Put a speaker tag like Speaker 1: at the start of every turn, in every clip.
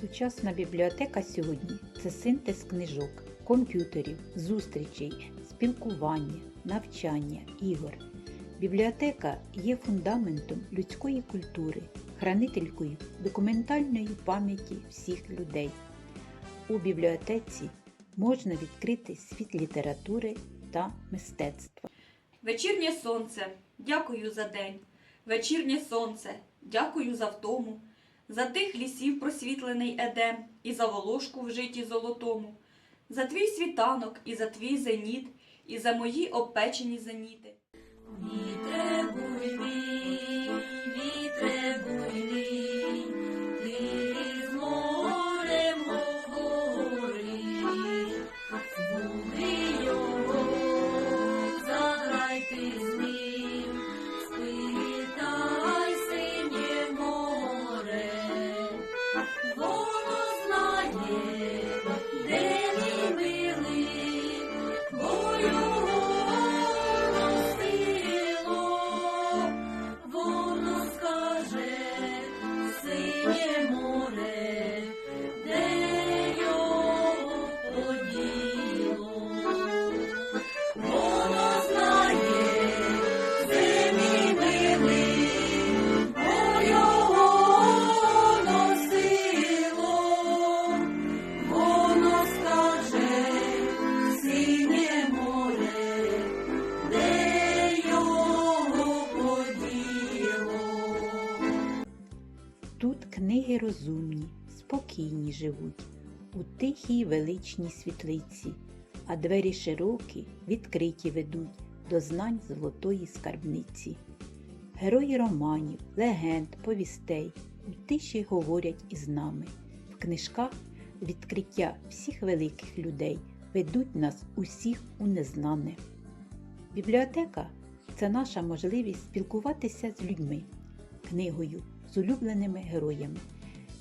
Speaker 1: Сучасна бібліотека сьогодні це синтез книжок, комп'ютерів, зустрічей, спілкування, навчання, ігор. Бібліотека є фундаментом людської культури, хранителькою документальної пам'яті всіх людей. У бібліотеці можна відкрити світ літератури та мистецтва.
Speaker 2: Вечірнє сонце, дякую за день. Вечірнє сонце, дякую за втому, за тих лісів просвітлений едем, і за волошку в житті золотому, за твій світанок і за твій зеніт, і за мої обпечені зеніти. Вітре
Speaker 1: розумні, спокійні живуть, у тихій величній світлиці, а двері широкі, відкриті ведуть до знань золотої скарбниці. Герої романів, легенд, повістей у тиші говорять із нами. В книжках відкриття всіх великих людей ведуть нас усіх у незнане. Бібліотека це наша можливість спілкуватися з людьми, книгою, з улюбленими героями.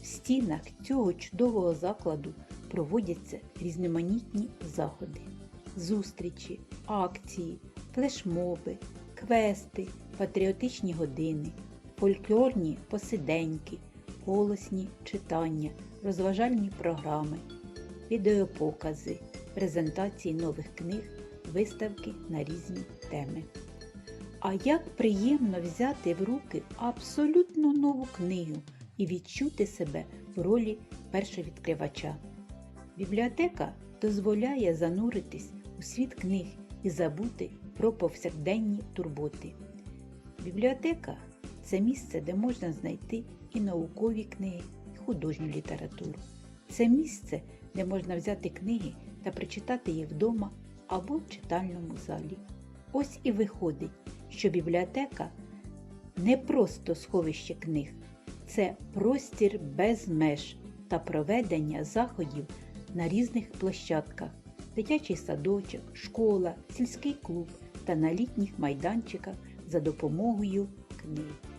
Speaker 1: Стінах цього чудового закладу проводяться різноманітні заходи, зустрічі, акції, флешмоби, квести, патріотичні години, фольклорні посиденьки, голосні читання, розважальні програми, відеопокази, презентації нових книг, виставки на різні теми. А як приємно взяти в руки абсолютно нову книгу і відчути себе в ролі першовідкривача. Бібліотека дозволяє зануритись у світ книг і забути про повсякденні турботи. Бібліотека це місце, де можна знайти і наукові книги, і художню літературу. Це місце, де можна взяти книги та прочитати їх вдома або в читальному залі. Ось і виходить, що бібліотека не просто сховище книг, це простір без меж та проведення заходів на різних площадках, дитячий садочок, школа, сільський клуб та на літніх майданчиках за допомогою книг.